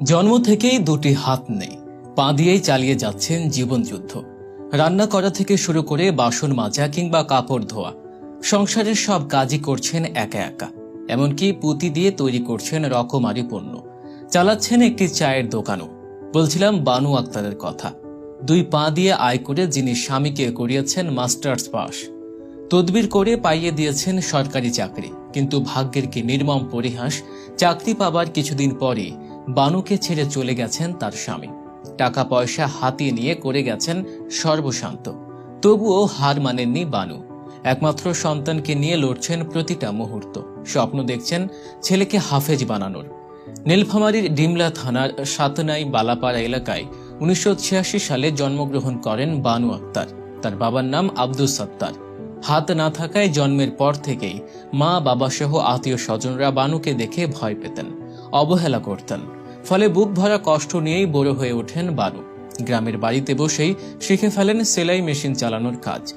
জন্ম থেকেই দুটি হাত নেই, পা দিয়েই চালিয়ে যাচ্ছেন জীবনযুদ্ধ। রান্না করা থেকে শুরু করে বাসন মাজা কিংবা কাপড় ধোয়া, সংসারের সব কাজই করছেন একা একা। এমনকি পুঁতি দিয়ে তৈরি করছেন রকমারি পণ্য। চালাচ্ছেন একটি চায়ের দোকানও। বলছিলাম বানু আক্তারের কথা। দুই পা দিয়ে আয় করে যিনি স্বামীকে করিয়েছেন মাস্টার্স পাস। তদবির করে পাইয়ে দিয়েছেন সরকারি চাকরি, কিন্তু ভাগ্যের কি নির্মম পরিহাস, চাকরি পাবার কিছুদিন পরেই বানুকে ছেড়ে চলে গেছেন তার স্বামী। টাকা পয়সা হাতিয়ে নিয়ে করে গেছেন সর্বশান্ত। তবুও হার মানেননি বানু। একমাত্র সন্তানকে নিয়ে লড়ছেন প্রতিটা মুহূর্ত। স্বপ্ন দেখছেন ছেলেকে হাফেজ বানানোর। নীলফামারীর ডিমলা থানার সাতনাই বালাপাড়া এলাকায় উনিশশো ছিয়াশি সালে জন্মগ্রহণ করেন বানু আক্তার। তার বাবার নাম আব্দুল সত্তার হাত না থাকায় জন্মের পর থেকেই মা বাবা সহ আত্মীয় স্বজনরা বানুকে দেখে ভয় পেতেন, অবহেলা করতেন। ফলে বুক ভরা কষ্ট নিয়েই বড় হয়ে ওঠেন বানু। গ্রামের বাড়িতে বসেই শিখে ফেলেন সেলাই মেশিন চালানোর কাজ।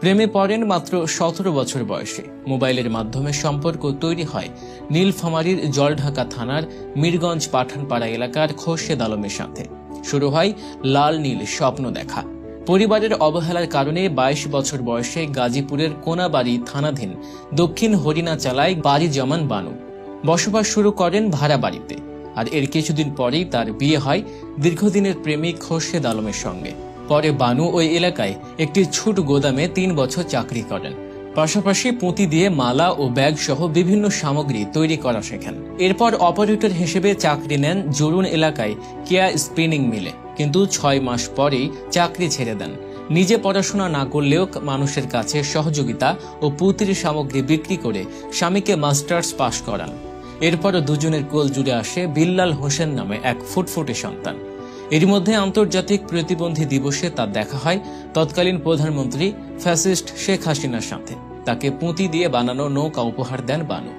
প্রেমে পড়েন মাত্র সতেরো বছর বয়সে। মোবাইলের মাধ্যমে সম্পর্ক তৈরি হয় নীলফামারীর জলঢাকা থানার মিরগঞ্জ পাঠানপাড়া এলাকার খোরশেদ আলমের সাথে। শুরু হয় লাল নীল স্বপ্ন দেখা। পরিবারের অবহেলার কারণে ২২ বছর বয়সে গাজীপুরের কোনাবাড়ি থানাধীন দক্ষিণ হরিণা চালায় বাড়ি জমান বানু। বসবাস শুরু করেন ভাড়া বাড়িতে। আর এর কিছুদিন পরেই তার বিয়ে হয় দীর্ঘদিনের প্রেমিক খোরশেদ আলমের সঙ্গে। পরে বানু ওই এলাকায় একটি ছোট গোদামে তিন বছর চাকরি করেন। পাশাপাশি পুঁতি দিয়ে মালা ও ব্যাগ সহ বিভিন্ন সামগ্রী তৈরি করা শেখেন। এরপর অপারেটর হিসেবে চাকরি নেন জরুন এলাকায় কেয়া স্পিনিং মিলে। কিন্তু ছয় মাস পরেই চাকরি ছেড়ে দেন। নিজে পড়াশোনা না করলেও মানুষের কাছে সহযোগিতা ও পুঁতির সামগ্রী বিক্রি করে স্বামীকে মাস্টার্স পাশ করান। এরপরও দুজনের কোল জুড়ে আসে বিল্লাল হোসেন নামে এক ফুটফুটে সন্তান। এর মধ্যে আন্তর্জাতিক প্রতিবন্ধী দিবসে তার দেখা হয় তৎকালীন প্রধানমন্ত্রী ফ্যাসিস্ট শেখ হাসিনার সাথে। তাকে পুঁতি দিয়ে বানানো নৌকা উপহার দেন বানু।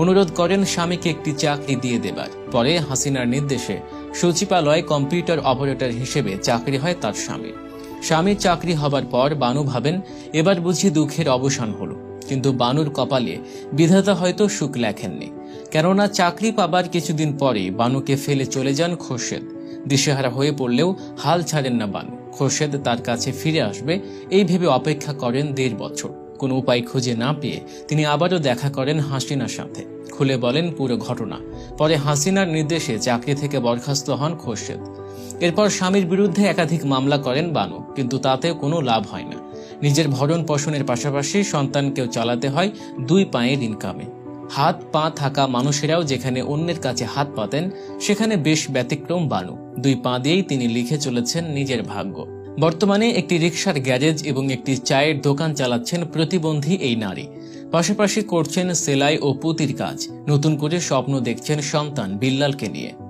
অনুরোধ করেন স্বামীকে একটি চাকরি দিয়ে দেবার। পরে হাসিনার নির্দেশে সচিবালয়ে কম্পিউটার অপারেটর হিসেবে চাকরি হয় তার স্বামীর। স্বামীর চাকরি হবার পর বানু ভাবেন, এবার বুঝি দুঃখের অবসান হলো। কিন্তু বানুর কপালে বিধাতা হয়তো সুখ লেখেননি। কেননা চাকরি পাবার কিছুদিন পরে বানুকে ফেলে চলে যান খোরশেদ। দিশেহারা হয়ে পড়লেও হাল ছাড়েন না বানু। খোরশেদ তার কাছে ফিরে আসবে, এই ভেবে অপেক্ষা করেন দেড় বছর। কোনো উপায় খুঁজে না পেয়ে তিনি আবারও দেখা করেন হাসিনার সাথে। খুলে বলেন পুরো ঘটনা। পরে হাসিনার নির্দেশে চাকরি থেকে বরখাস্ত হন খোরশেদ। এরপর স্বামীর বিরুদ্ধে একাধিক মামলা করেন বানু, কিন্তু তাতেও কোনো লাভ হয় না। নিজের ভরণ পোষণের পাশাপাশি সন্তানকেও চালাতে হয় দুই পায়ের ইনকামে হাত পা থাকা মানুষেরাও যেখানে অন্যের কাছে হাত পাতেন, সেখানে বেশ ব্যতিক্রম বানু। দুই পা দিয়েই তিনি লিখে চলেছেন নিজের ভাগ্য। বর্তমানে একটি রিক্সার গ্যারেজ এবং একটি চায়ের দোকান চালাচ্ছেন প্রতিবন্ধী এই নারী। পাশাপাশি করছেন সেলাই ও পুতির কাজ। নতুন করে স্বপ্ন দেখছেন সন্তান বিল্লালকে নিয়ে।